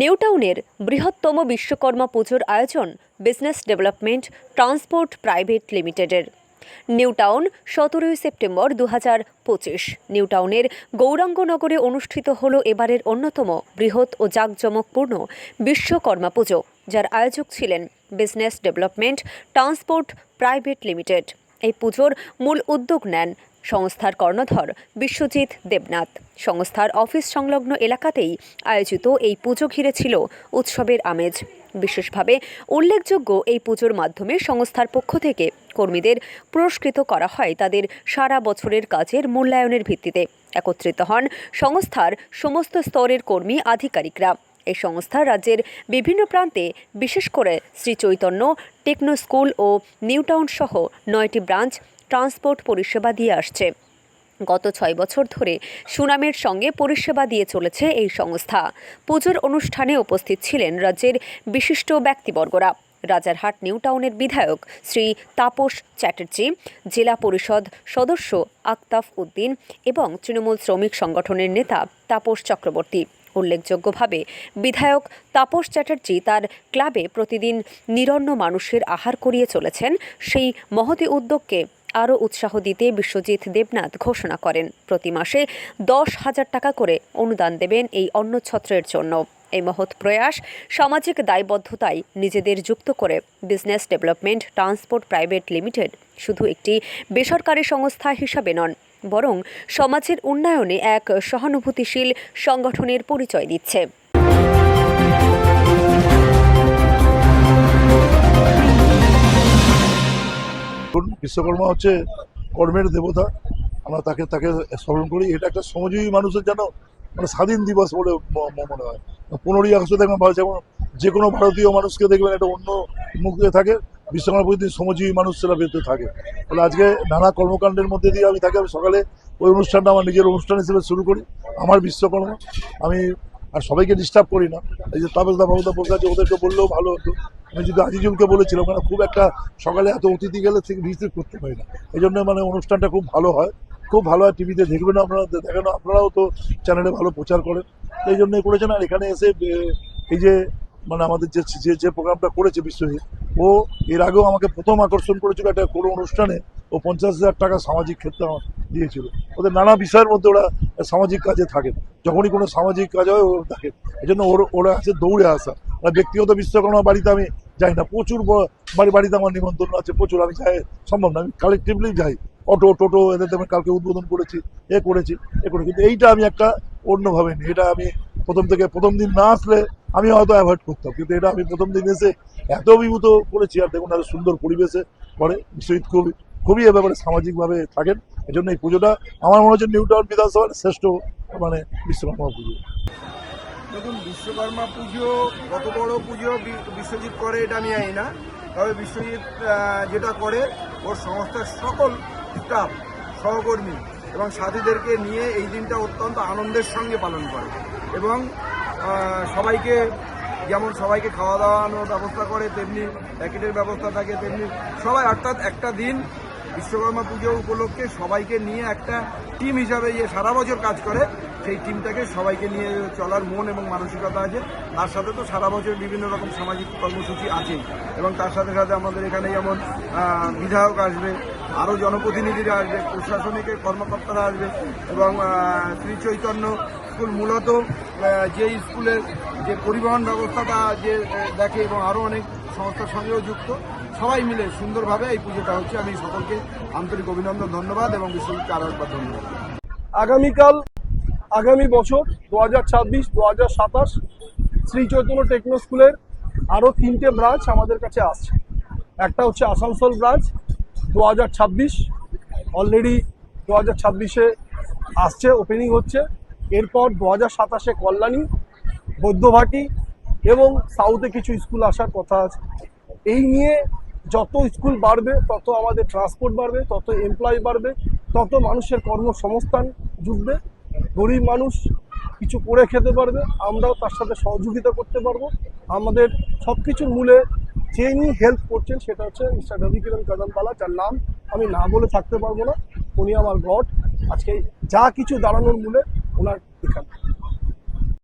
নিউটাউনের বৃহত্তম বিশ্বকর্মা পুজোর আয়োজন বিজনেস ডেভেলপমেন্ট ট্রান্সপোর্ট প্রাইভেট লিমিটেডের। নিউটাউন, সতেরোই সেপ্টেম্বর দু হাজার পঁচিশ। নিউটাউনের গৌরাঙ্গনগরে অনুষ্ঠিত হল এবারের অন্যতম বৃহৎ ও জাঁকজমকপূর্ণ বিশ্বকর্মা পুজো, যার আয়োজক ছিলেন business development transport private limited. এই পুজোর মূল উদ্যোগ নেন সংস্থার কর্ণধর বিশ্বজিৎ দেবনাথ। সংস্থার অফিস সংলগ্ন এলাকাতেই আয়োজিত এই পুজো ঘিরে ছিল উৎসবের আমেজ। বিশেষভাবে উল্লেখযোগ্য এই পুজোর মাধ্যমে সংস্থার পক্ষ থেকে কর্মীদের পুরস্কৃত করা হয় তাদের সারা বছরের কাজের মূল্যায়নের ভিত্তিতে। একত্রিত হন সংস্থার সমস্ত স্তরের কর্মী আধিকারিকরা। এই সংস্থা রাজ্যের বিভিন্ন প্রান্তে, বিশেষ করে শ্রী চৈতন্য, টেকনো স্কুল ও নিউটাউন সহ নয়টি ব্রাঞ্চ ট্রান্সপোর্ট পরিষেবা দিয়ে আসছে। গত ছয় বছর ধরে সুনামের সঙ্গে পরিষেবা দিয়ে চলেছে এই সংস্থা। পুজোর অনুষ্ঠানে উপস্থিত ছিলেন রাজ্যের বিশিষ্ট ব্যক্তিবর্গরা। রাজারহাট নিউটাউনের বিধায়ক শ্রী তাপস চ্যাটার্জি, জেলা পরিষদ সদস্য আক্তাফ উদ্দিন এবং তৃণমূল শ্রমিক সংগঠনের নেতা তাপস চক্রবর্তী। উল্লেখযোগ্যভাবে, বিধায়ক তাপস চ্যাটার্জি তার ক্লাবে প্রতিদিন নিরন্ন মানুষের আহার করিয়ে চলেছেন। সেই মহতি উদ্যোগকে আরও উৎসাহ দিতে বিশ্বজিৎ দেবনাথ ঘোষণা করেন। প্রতি মাসে দশ হাজার টাকা করে অনুদান দেবেন এই অন্নছত্রের জন্য। এই মহৎ প্রয়াস সামাজিক দায়বদ্ধতায় নিজেদের যুক্ত করে business development, transport private limited শুধু একটি বেসরকারি সংস্থা হিসাবে নন বরং সমাজের উন্নয়নে এক সহানুভূতিশীল সংগঠনের পরিচয় দিচ্ছে। বিশ্বকর্মা হচ্ছে কর্মের দেবতা। আমরা তাকে তাকে স্মরণ করি। এটা একটা শ্রমজীবী মানুষের যেন মানে স্বাধীন দিবস বলে মনে হয়। পনেরোই আগস্টে দেখবেন যেমন যে কোনো ভারতীয় মানুষকে দেখবেন একটা অন্য মুখে থাকে। বিশ্বকর্মা প্রতিদিন শ্রমজীবী মানুষ সেটা বেঁচে থাকে। ফলে আজকে নানা কর্মকাণ্ডের মধ্যে দিয়ে আমি থাকি। আমি সকালে ওই অনুষ্ঠানটা আমার নিজের অনুষ্ঠান হিসেবে শুরু করি, আমার বিশ্বকর্মা। আমি আর সবাইকে ডিস্টার্ব করি না। এই যে তাপসদা বাবুদা বসে আছে ওদেরকে বললেও ভালো হতো। আমি যদি আজিজুলকে বলেছিলাম কারণ খুব একটা সকালে এত অতিথি গেলে ঠিক রিসিভ করতে পারি না। এই জন্য মানে অনুষ্ঠানটা খুব ভালো হয়। খুব ভালো হয় টিভিতে দেখবেন আপনারা দেখেন আপনারাও তো চ্যানেলে ভালো প্রচার করেন। এই জন্যই করেছেন। আর এখানে এসে এই যে মানে আমাদের যে যে যে প্রোগ্রামটা করেছে বিশ্বজিৎ, ও এর আগেও আমাকে প্রথম আকর্ষণ করেছিল একটা কোনো অনুষ্ঠানে। ও পঞ্চাশ হাজার টাকা সামাজিক ক্ষেত্রে দিয়েছিল। ওদের নানা বিষয়ের মধ্যে ওরা সামাজিক কাজে থাকে। যখনই কোনো সামাজিক কাজ হয়, ও থাকে এই জন্য ওর ওরা আছে দৌড়ে আসা। আর ব্যক্তিগত বিশ্বকর্মা বাড়িতে আমি যাই না। প্রচুর বাড়ি বাড়িতে আমার নিমন্ত্রণ আছে, প্রচুর। আমি যাই, সম্ভব না। আমি কালেকটিভলি যাই। অটো টোটো এদের আমি কালকে উদ্বোধন করেছি, এ করেছি, এ করে কিন্তু এইটা আমি একটা অন্যভাবে নিই। এটা আমি প্রথম থেকে প্রথম দিন না আসলে আমি হয়তো অ্যাভয়েড করতাম, কিন্তু এটা আমি প্রথম দিন এসে এত অভিভূত করেছি, আর দেখুন এত সুন্দর পরিবেশে করে বিশ্বজিৎ খুবই খুবই এ ব্যাপারে সামাজিকভাবে থাকেন এই জন্য এই পুজোটা আমার মনে হচ্ছে নিউ টাউন বিধানসভার শ্রেষ্ঠ মানে বিশ্বকর্মা পুজো। দেখুন, বিশ্বকর্মা পুজো, কত বড় পুজো বিশ্বজিৎ করে, এটা আমি জানি না। তবে বিশ্বজিৎ যেটা করে, ওর সংস্থার সকল স্টাফ সহকর্মী এবং সাথীদেরকে নিয়ে এই দিনটা অত্যন্ত আনন্দের সঙ্গে পালন করে। এবং সবাইকে, যেমন সবাইকে খাওয়া দাওয়ানোর ব্যবস্থা করে, তেমনি প্যাকেটের ব্যবস্থা থাকে, তেমনি সবাই, অর্থাৎ একটা দিন বিশ্বকর্মা পুজো উপলক্ষে সবাইকে নিয়ে একটা টিম হিসাবে যে সারা বছর কাজ করে, সেই টিমটাকে সবাইকে নিয়ে চলার মন এবং মানসিকতা আছে। তার সাথে তো সারা বছর বিভিন্ন রকম সামাজিক কর্মসূচি আছেই। এবং তার সাথে সাথে আমাদের এখানে যেমন বিধায়ক আসবে আরও জনপ্রতিনিধিরা আসবে, প্রশাসনিক কর্মকর্তারা আসবে এবং শ্রী চৈতন্য স্কুল মূলত যে স্কুলের যে পরিবহন ব্যবস্থাটা যে দেখে এবং আরও অনেক সংস্থার সঙ্গেও যুক্ত, সবাই মিলে সুন্দরভাবে এই পুজোটা হচ্ছে। আমি সকলকে আন্তরিক অভিনন্দন, ধন্যবাদ এবং বিশ্বজিৎকে আরও একবার ধন্যবাদ। আগামীকাল, আগামী বছর দু হাজার ছাব্বিশ দু হাজার সাতাশ, শ্রী চৈতন্য টেকনো স্কুলের আরও তিনটে ব্রাঞ্চ আমাদের কাছে আসছে। একটা হচ্ছে আসানসোল ব্রাঞ্চ দু হাজার ছাব্বিশ অলরেডি দু হাজার ছাব্বিশে আসছে ওপেনিং হচ্ছে। এরপর দু হাজার সাতাশে কল্যাণী, বৈদ্যভাটি এবং সাউথে কিছু স্কুল আসার কথা আছে। এই নিয়ে যত স্কুল বাড়বে, তত আমাদের ট্রান্সপোর্ট বাড়বে, তত এমপ্লয় বাড়বে, তত মানুষের কর্মসংস্থান জুটবে। গরিব মানুষ কিছু করে খেতে পারবে, আমরাও তার সাথে সহযোগিতা করতে পারব। আমাদের সব কিছুর মূলে যিনি হেল্প করছেন সেটা হচ্ছে মিস্টার রবি কিরণ কদমপালা, যার নাম আমি না বলে থাকতে পারব না। উনি আমার গড। আজকে যা কিছু দাঁড়ানোর মূলে ওনার এখানে।